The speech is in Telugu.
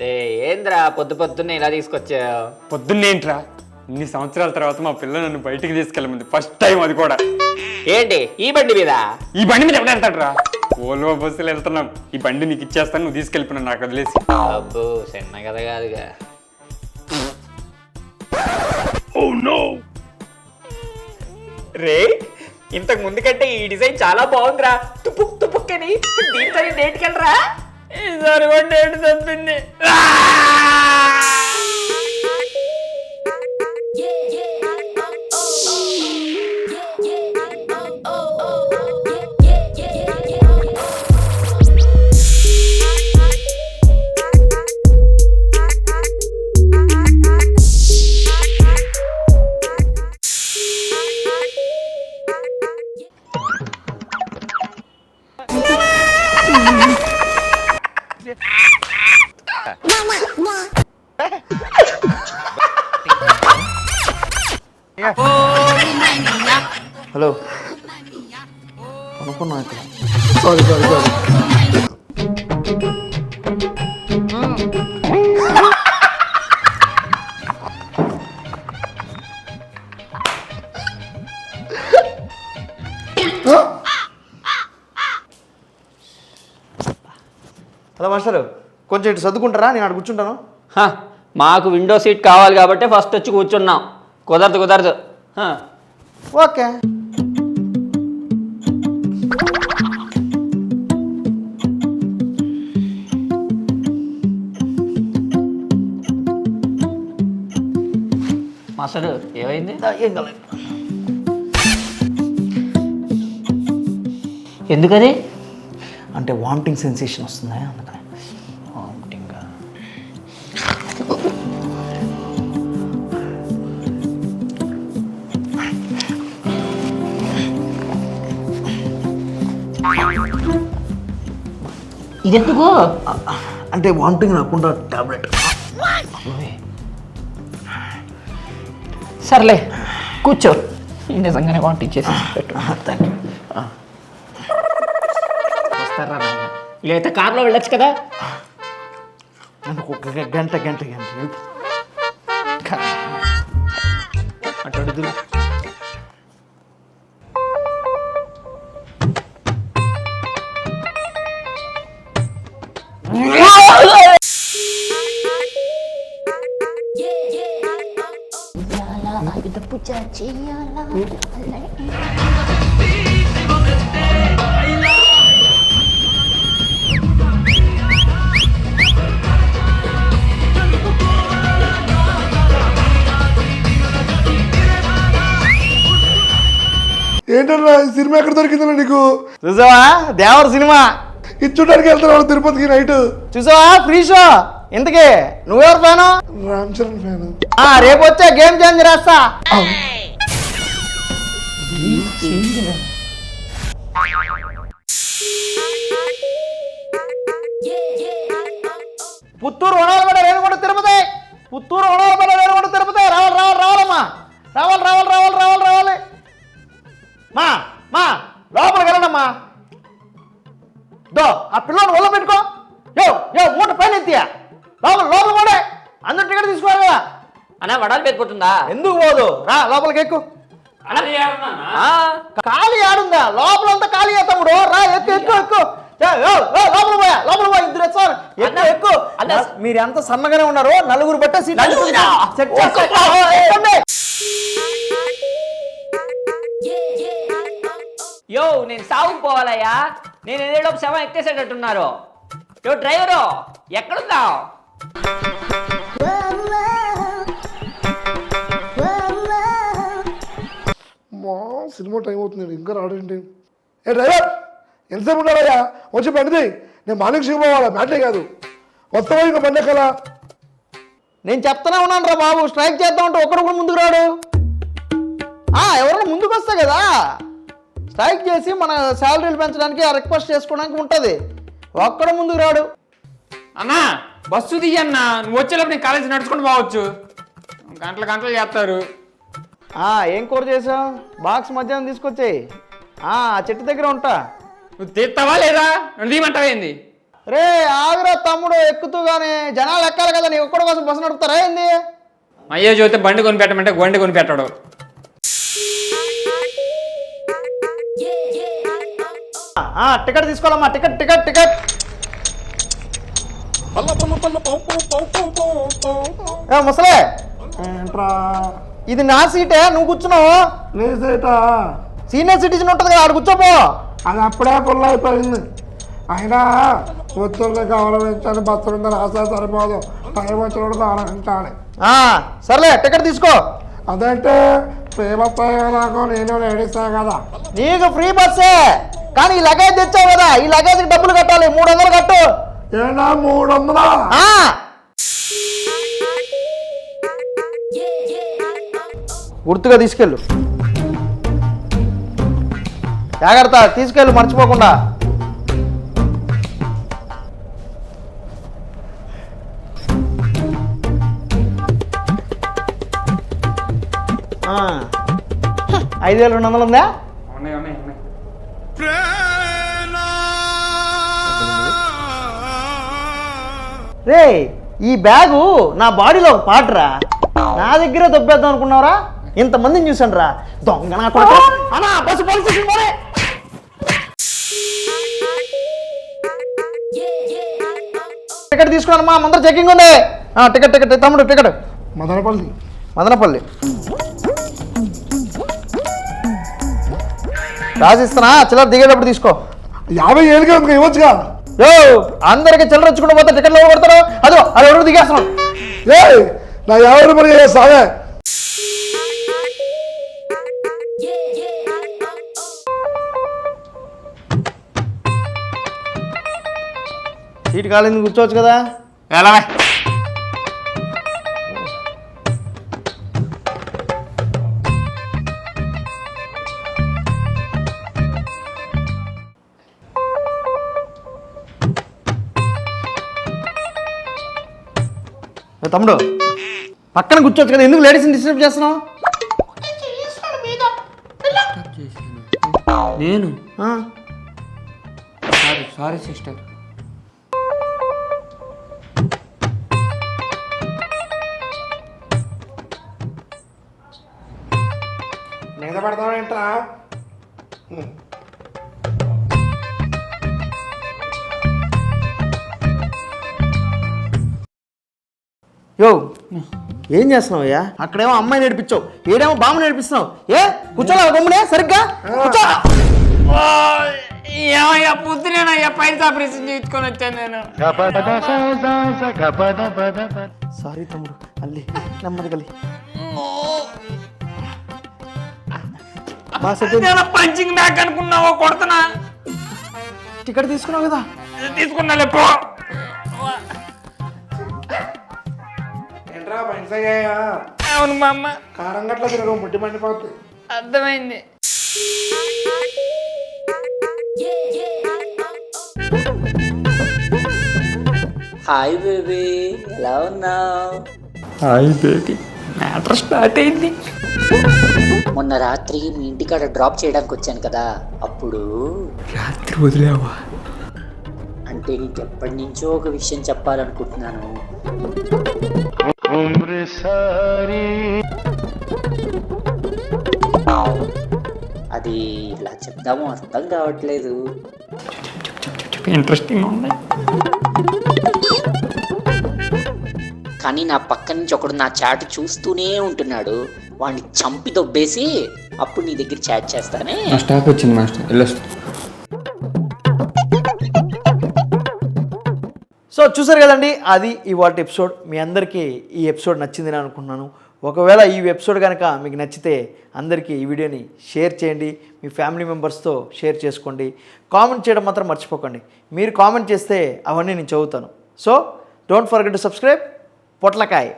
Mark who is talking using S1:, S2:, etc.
S1: రే ఏంద్రా పొద్దు పొద్దున్నే ఇలా తీసుకొచ్చావు?
S2: పొద్దున్నేంట్రా? ఇన్ని సంవత్సరాల తర్వాత మా పిల్ల నన్ను బయటికి తీసుకెళ్ళమంది. ఫస్ట్ టైం అది కూడా.
S1: ఏంటి? ఈ బండి మీద?
S2: ఈ బండి మీద ఎక్కడ వెళ్తాడ్రా? ఓల్వో బస్సులో వెళ్తున్నాం. ఈ బండి నీకు ఇచ్చేస్తాను నువ్వు తీసుకెళ్ళిపోయినా నాకు వదిలేసి.
S1: అబ్బో చిన్న కథ కాదుగా. రే ఇంతకు ముందు కంటే ఈ డిజైన్ చాలా బాగుందిరా. తుపుక్ తుపుక్కని. దీంతో డేట్కెళ్ళరా ఈసారి కూడా డేట్ తప్పింది
S3: హలో. అనుకున్నా ఇక్కడ sorry sorry sorry hello master కొంచెం ఇటు సర్దుకుంటారా? నేను అక్కడ కూర్చుంటాను.
S1: హ, మాకు విండో సీట్ కావాలి కాబట్టి ఫస్ట్ వచ్చి కూర్చున్నాం. కుదరదు కుదరదు. హ.
S3: ఓకే.
S1: మాస్టర్ ఏమైంది?
S3: ఏం కాలేదు.
S1: ఎందుకది
S3: అంటే వామిటింగ్ సెన్సేషన్ వస్తుందా అందుకని. వామిటింగ్
S1: ఇదెందుకు?
S3: అంటే వామిటింగ్ రాకుండా టాబ్లెట్.
S1: సర్లే కూర్చో. నిజంగానే వాంట్ ఇచ్చేసి పెట్టు.
S3: థ్యాంక్ యూ
S1: వస్తారా నాయన? లేదా కార్లో వెళ్ళొచ్చు కదా?
S3: నాకు ఒక గంట గంట గంట. help.
S1: అటు
S4: చేయాలా?
S5: ఏంటన్నా ఈ సినిమా ఎక్కడ దొరికిందన్నా నీకు?
S3: చూసావా? దేవర సినిమా.
S5: ఇది చూడడానికి వెళ్తున్నావు తిరుపతికి నైట్
S3: చూసావా? ఫ్రీ షో ఇంతకీ నువ్వెవరు ఫ్యాను?
S5: రామ్ చరణ్ ఫ్యాన్.
S3: ఆ, రేపు వచ్చే గేమ్ చేంజ్ రాస్తా పుత్తూరు వనాలపడ రేణుగుంట తిరుపతి పుత్తూరు వనాలపడ రేణుగుంట తిరుపతి రావాలి రావాలి రావాలమ్మా రావాలి రావాలి రావాలి రావాలి రావాలి మా మా లోపలికి వెళ్ళండమ్మా దో ఆ పిల్లని ఒళ్ళో పెట్టుకో యో యో మూట పైన ఎత్తియా లోపల లోపల కూడా అందరు టికెట్ తీసుకోవాలి కదా
S1: అన్నా వడాలు పెట్టుకుంటుందా
S3: ఎందుకు పోదు రా లోపలికి ఎక్కు ఆ, ఖాళీ ఆడుందా లోపలంతా ఖాళీ తమ్ముడు రా ఎక్కు ఎక్కు ఎక్కు ఏ, ఏ, ఏ, లోపల పోయా లోపల పోయా ఇద్దరు వచ్చారు ఎక్కు ఎక్కు
S1: అన్న.
S3: మీరు ఎంత సన్నగానే ఉన్నారు నలుగురు బట్టే సీట్.
S1: యో నేను సాగుకు పోవాలయ్యా. నేను ఏదేలోపు శవం ఎక్కేసేటట్టున్నారు. యో డ్రైవరు ఎక్కడున్నావు?
S5: మా సినిమా టైం అవుతుంది ఇంకా రాడేంటి ఏ డ్రైవర్! ఎంతసేపు ఉన్నారయ్యా వచ్చి బండిది నేను మార్నింగ్ షో పోవాలా? మ్యాటే కాదు. వస్తావా ఇంకా బండి ఎక్కాలా
S3: నేను చెప్తానే ఉన్నాను రా బాబు. స్ట్రైక్ చేద్దాం అంటే ఒక్కడు కూడా ముందుకు రాడు. ఆ, ఎవరైనా ముందుకు వస్తే కదా? స్ట్రైక్ చేసి మన శాలరీలు పెంచడానికి రిక్వెస్ట్ చేసుకోవడానికి ఉంటుంది. ఒక్కడు ముందుకు రాడు.
S2: అన్నా బస్సు తీయన్నా నువ్వు వచ్చేలోపు నేను కాలేజీ నడుచుకుంటూ పోవచ్చు. గంటలు గంటలు చేస్తారు.
S3: ఆ, ఏం కూర చేసావు? బాక్స్ మధ్యాహ్నం తీసుకొచ్చేయి. ఆ చెట్టు దగ్గర ఉంటా.
S2: నువ్వు తీస్తావా లేదా? నన్ను తీయమంటావా ఏంది?
S3: రే ఆవిరా తమ్ముడు ఎక్కుతూ గానీ జనాలు ఎక్కాలి కదా నీ ఒక్కడి కోసం బస్సు నడుపుతారా ఏంది?
S2: అయ్యో చూస్తే బండి కొనిపెట్టమంటే గొండి కొనిపెట్టాడు
S3: ఆ, టికెట్ తీసుకోవాలమ్మా టికెట్ టికెట్ టికెట్. ఏ ముసలే.
S5: ఏంట్రా?
S3: ఇది నా సీటే నువ్వు కూర్చున్నావు. సీనియర్ సిటిజన్ ఉంటుంది కదా ఆడ కూర్చోపో.
S5: అది అప్పుడే ఫుల్ అయిపోయింది. అయినా ఒత్తుల్ని గౌరవించాలి బస్సు మీద రాసా సరిపోదు. టైం వచ్చినప్పుడు ఆలోచించాలి
S3: ఆ, సర్లే టికెట్ తీసుకో.
S5: అదంటే ఫేమస్ నాకు నేను లేడీసే కదా.
S3: నీకు ఫ్రీ బస్సే కానీ ఈ లగేజ్ తెచ్చావు కదా ఈ లగేజ్కి డబ్బులు కట్టాలి మూడు వందలు కట్టు.
S5: ఏనా మూడు వందలా?
S3: ఆ. గుర్తుగా తీసుకెళ్ళు. జాగ్రత్త తీసుకెళ్ళు మర్చిపోకుండా ఆ. ఐదు వేల రెండు వందలు ఉందా రే ఈ బ్యాగు నా బాడీలో ఒక పాటరా నా దగ్గరే దొబ్బేద్దాం అనుకున్నావురా ఇంతమందిని చూసాను రా దొంగ నా కొడుకు. అన్నా, బస్సు పోలీస్ స్టేషన్ పోనీ. టికెట్ తీసుకున్నాను ముందర చెకింగ్ ఉంది. ఆ, టికెట్ టికెట్ తమ్ముడు టికెట్.
S5: మదనపల్లి.
S3: మదనపల్లి. రాసిస్తున్నా చిల్లర దిగేటప్పుడు తీసుకో.
S5: యాభై ఏళ్ళకి ఇంకా ఇవ్వచ్చుగా.
S3: యో అందరికి చిల్లర ఇచ్చుకుంటూ పోతే టికెట్లు ఎవరు కొడతారు? అదో అది ఎవరు దిగేస్తున్నాడు.
S5: ఏ నా యాభై రూపాయలు సాగే
S3: సీట్ కాలేదు కూర్చోవచ్చు కదా.
S2: ఎలా
S3: తమ్ముడు పక్కన కూర్చోవచ్చు కదా ఎందుకు లేడీస్ని డిస్టర్బ్ చేస్తున్నావు?
S2: నేను?
S3: ఆ,
S2: సారీ సారీ సిస్టర్.
S5: మీద పడతావేంట్రా
S3: యో ఏం చేస్తున్నావు అయ్యా అక్కడేమో అమ్మాయి నేర్పించావు ఏడేమో బామ్మ నేర్పిస్తున్నావు ఏ? కూర్చోలే గమ్మునే సరిగ్గా? కూర్చో.
S2: ఏమయ్యా పొద్దునేనయ్యా పైన ఆపరేషన్ చేయించుకొని వచ్చాను నేను.
S3: సారీ తమ్ముడు అల్లి నెమ్మది సెట్
S2: పంచింగ్ బ్యాగ్ అనుకున్నావా కొడుతున్నా.
S3: టికెట్ తీసుకున్నావు కదా?
S2: తీసుకున్నా పో.
S5: ఏంట్రా పైసా అయ్యాయా?
S2: అవును మా అమ్మ.
S5: కారం గట్ల తిరగ ముట్టి మండిపోతుంది
S2: అర్థమైంది.
S6: హాయ్ బేబీ ఎలా ఉన్నావు?
S2: హాయ్ బేబీ మ్యాటర్ స్టార్ట్ అయింది.
S6: మొన్న రాత్రి మీ ఇంటికాడ డ్రాప్ చేయడానికి వచ్చాను కదా అప్పుడు
S2: రాత్రి వదిలేవా?
S6: అంటే నీకు ఎప్పటి నుంచో ఒక విషయం చెప్పాలనుకుంటున్నాను. అది ఇలా చెప్దామో అర్థం కావట్లేదు.
S2: ఇంట్రెస్టింగ్ ఉన్నాయి
S6: కానీ నా పక్క నుంచి ఒకడు నా చాట్ చూస్తూనే ఉంటున్నాడు. వాడిని చంపి దొబ్బేసి అప్పుడు నీ దగ్గర చాట్ చేస్తానే.
S2: స్టాక్ వచ్చింది మాస్టర్.
S3: సో చూసారు కదండి అది ఇవాటి ఎపిసోడ్ మీ అందరికీ ఈ ఎపిసోడ్ నచ్చిందని అనుకుంటున్నాను. ఒకవేళ ఈ ఎపిసోడ్ కనుక మీకు నచ్చితే అందరికీ ఈ వీడియోని షేర్ చేయండి. మీ ఫ్యామిలీ మెంబర్స్తో షేర్ చేసుకోండి. కామెంట్ చేయడం మాత్రం మర్చిపోకండి. మీరు కామెంట్ చేస్తే అవన్నీ నేను చదువుతాను. So don't forget to subscribe పొట్లకాయ.